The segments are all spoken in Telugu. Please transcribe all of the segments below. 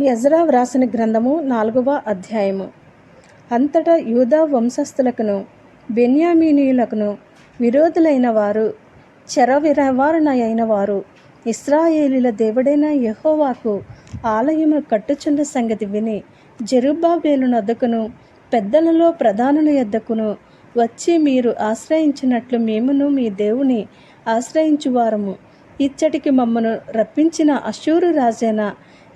యజ్రా వ్రాసిన గ్రంథము నాలుగవ అధ్యాయము. అంతటా యూదా వంశస్థులకును బెన్యామీనీయులకును విరోధులైన వారు చెరవిరవారణ అయిన వారు ఇస్రాయేలీల దేవుడైన యెహోవాకు ఆలయము కట్టుచున్న సంగతి విని జెరుబ్బాబేలు నొద్దకును పెద్దలలో ప్రధానుల యొద్దకును వచ్చి మీరు ఆశ్రయించినట్లు మేమును మీ దేవుని ఆశ్రయించువారము. ఇచ్చటికి మమ్మను రప్పించిన అశూరు రాజైన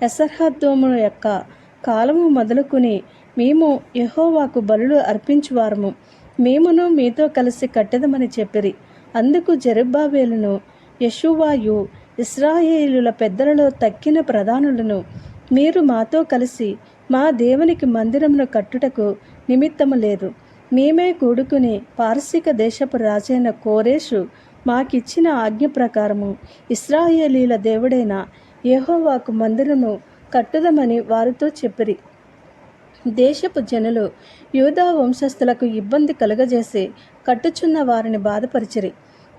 ఎసర్హద్దోమును యొక్క కాలము మొదలుకుని మేము యహోవాకు బలులు అర్పించువారము. మేమును మీతో కలిసి కట్టెదమని చెప్పిరి. అందుకు జెరుబ్బాబేలును యశువాయు ఇస్రాయేలుల పెద్దలలో తక్కిన ప్రధానులను మీరు మాతో కలిసి మా దేవునికి మందిరమును కట్టుటకు నిమిత్తము లేదు. మేమే కూడుకుని పారసీక దేశపు రాజైన కోరేషు మాకిచ్చిన ఆజ్ఞ ప్రకారము ఇస్రాయేలీల దేవుడైన యహోవాకు మందిరము కట్టుదమని వారితో చెప్పిరి. దేశపు జనులు యూదా వంశస్థులకు ఇబ్బంది కలుగజేసి కట్టుచున్న వారిని బాధపరిచిరి.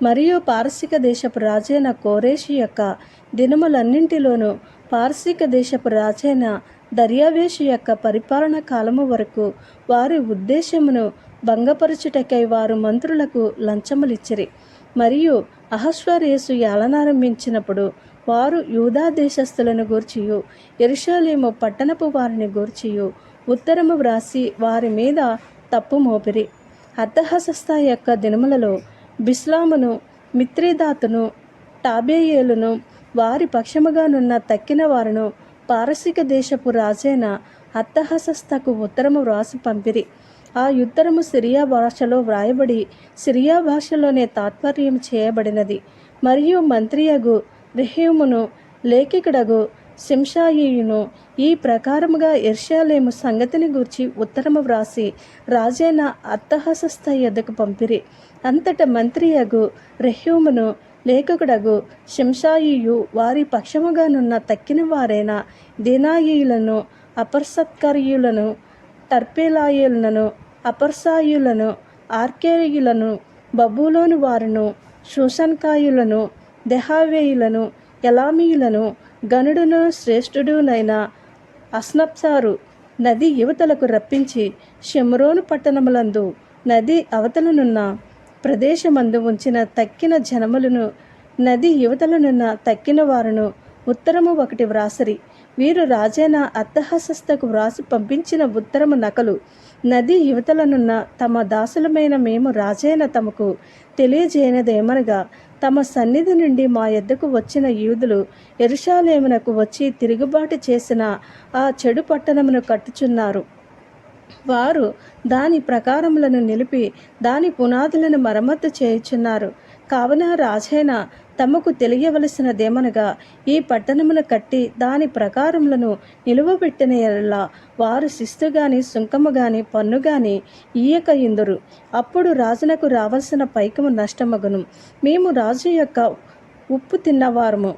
మరియు పారసీక దేశపు రాజైన కోరేషి యొక్క దినములన్నింటిలోనూ పారసీక దేశపు రాజైన దర్యావేషి యొక్క పరిపాలన కాలము వరకు వారి ఉద్దేశమును భంగపరచుటకై వారు మంత్రులకు లంచములిచ్చిరి. మరియు అహస్వరేసు ఏలనారంభించినప్పుడు వారు యూదా దేశస్థులను గూర్చియు ఎరుషలేము పట్టణపు వారిని గూర్చియు ఉత్తరము వ్రాసి వారి మీద తప్పు మోపిరి. అద్దహసస్త యొక్క దినములలో బిస్లామును మిత్రిదాతును టాబేయేలును వారి పక్షముగానున్న తక్కిన వారును పారసీక దేశపు రాజైన అత్తహసస్తకు ఉత్తరము వ్రాసి పంపిరి. ఆ ఉత్తరము సిరియా భాషలో వ్రాయబడి సిరియా భాషలోనే తాత్పర్యం చేయబడినది. మరియు మంత్రియగు రెహ్యూమును లేఖికుడగు శింషాయియును ఈ ప్రకారముగా ఎర్షాలేము సంగతిని గూర్చి ఉత్తరము వ్రాసి రాజైన అత్తహసస్థ యొద్దకు పంపిరి. అంతట మంత్రియగు రెహ్యూమును లేఖకుడగు శింషాయియు వారి పక్షముగానున్న తక్కిన వారైన దినాయిలను అపర్సత్కర్యులను టర్పేలాయులను అపర్సాయులను ఆర్కేయులను బబులోను వారును శూషన్కాయులను దెహావేయులను ఎలామీయులను గనుడును శ్రేష్ఠుడునైన అస్నప్సారు నది యువతలకు రప్పించి షెమ్రోను పట్టణములందు నది అవతలనున్న ప్రదేశమందు ఉంచిన తక్కిన జనములను నది యువతలనున్న తక్కిన వారును ఉత్తరము ఒకటి వ్రాసరి. వీరు రాజైన అత్తహసస్తకు వ్రాసి పంపించిన ఉత్తరము నకలు. నది యువతలనున్న తమ దాసులమైన మేము రాజైన తమకు తెలియజేయనదేమనగా తమ సన్నిధి నుండి మా ఎద్దకు వచ్చిన యూదులు ఎరుషాలేమునకు వచ్చి తిరుగుబాటు చేసిన ఆ చెడు పట్టణమును కట్టుచున్నారు. వారు దాని ప్రకారములను నిలిపి దాని పునాదులను మరమ్మతు చేయుచున్నారు. కావున రాజైన తమకు తెలియవలసినదేమనగా ఈ పట్టణమును కట్టి దాని ప్రకారములను నిలువబెట్టిన ఎడల వారు శిస్తు గాని సుంకము గాని పన్ను గాని ఈయక ఇందురు. అప్పుడు రాజునకు రావలసిన పైకము నష్టమగును. మేము రాజు యొక్క ఉప్పు తిన్నవారము.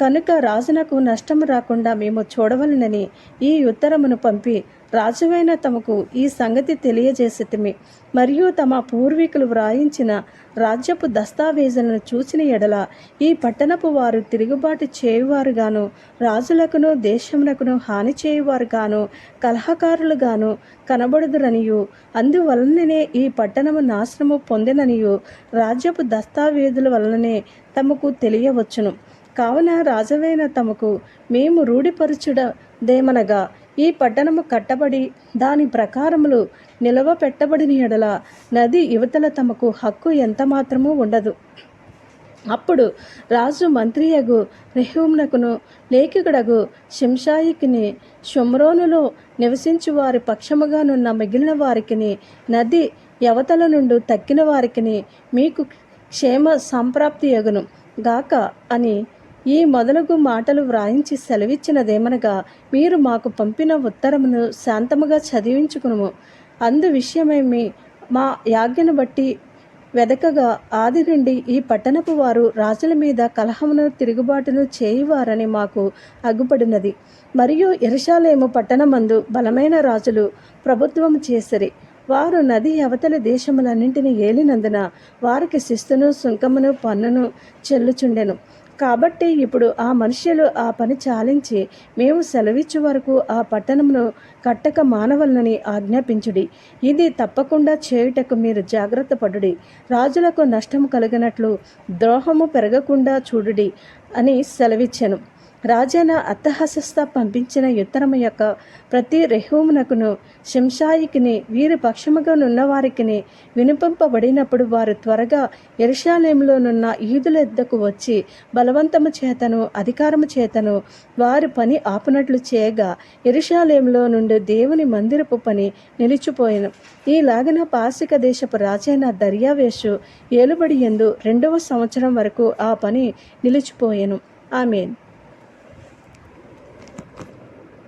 కనుక రాజునకు నష్టము రాకుండా మేము చూడవలనని ఈ ఉత్తరమును పంపి రాజువైన తమకు ఈ సంగతి తెలియజేసితిమి. మరియు తమ పూర్వీకులు వ్రాయించిన రాజ్యపు దస్తావేజులను చూసిన ఎడల ఈ పట్టణపు వారు తిరుగుబాటు చేయువారుగాను రాజులకును దేశమునకును హాని చేయువారుగాను కలహకారులుగాను కనబడుదురనియు. అందువలననే ఈ పట్టణము నాశనము పొందిననియు. రాజ్యపు దస్తావేజుల వలననే తమకు తెలియవచ్చును. కావున రాజవైన తమకు మేము రూఢిపరచుడదేమనగా ఈ పట్టణము కట్టబడి దాని ప్రకారములు నిలవ పెట్టబడిన ఎడల నది యువతల తమకు హక్కు ఎంత మాత్రము ఉండదు. అప్పుడు రాజు మంత్రియగు రెహూమ్నకును లేఖికుడగు శంషాయికిని షొమ్రోనులో నివసించు వారి పక్షముగానున్న మిగిలిన వారికిని నది యవతల నుండి తక్కిన వారికిని మీకు క్షేమ సంప్రాప్తి యగును గాక అని ఈ మొదలగు మాటలు వ్రాయించి సెలవిచ్చినదేమనగా మీరు మాకు పంపిన ఉత్తరమును శాంతముగా చదివించుకును అందు విషయమేమి? మా యాజ్ఞను బట్టి వెదకగా ఆది నుండి ఈ పట్టణపు వారు రాజుల మీద కలహమును తిరుగుబాటును చేయువారని మాకు అగ్గుపడినది మరియు ఎరుషాలేము పట్టణమందు బలమైన రాజులు ప్రభుత్వం చేసిరి. వారు నది అవతలి దేశములన్నింటినీ ఏలినందున వారికి శిస్తును సుంకమును పన్నును చెల్లుచుండెను. కాబట్టి ఇప్పుడు ఆ మనుషులు ఆ పని చాలించి మేము సెలవిచ్చు వరకు ఆ పట్టణమును కట్టక మానవలనని ఆజ్ఞాపించుడి. ఇది తప్పకుండా చేయుటకు మీరు జాగ్రత్త పడుడి. రాజులకు నష్టము కలిగినట్లు ద్రోహము పెరగకుండా చూడుడి అని సెలవిచ్చాను. రాజైన అత్తహసస్త పంపించిన యుత్తరము యొక్క ప్రతి రెహూమునకును శంషాయికిని వీరి పక్షముగా నున్నవారికిని వినిపింపబడినప్పుడు వారు త్వరగా ఎరుషాలయంలోనున్న ఈదుల ఎద్దకు వచ్చి బలవంతము చేతను అధికారము చేతను వారి పని ఆపునట్లు చేయగా ఎరుషాలయంలో నుండి దేవుని మందిరపు పని నిలిచిపోయాను. ఈలాగిన పాసిక దేశపు రాజైన దర్యావేషు ఏలుబడి ఎందు రెండవ సంవత్సరం వరకు ఆ పని నిలిచిపోయెను. ఆమెన్.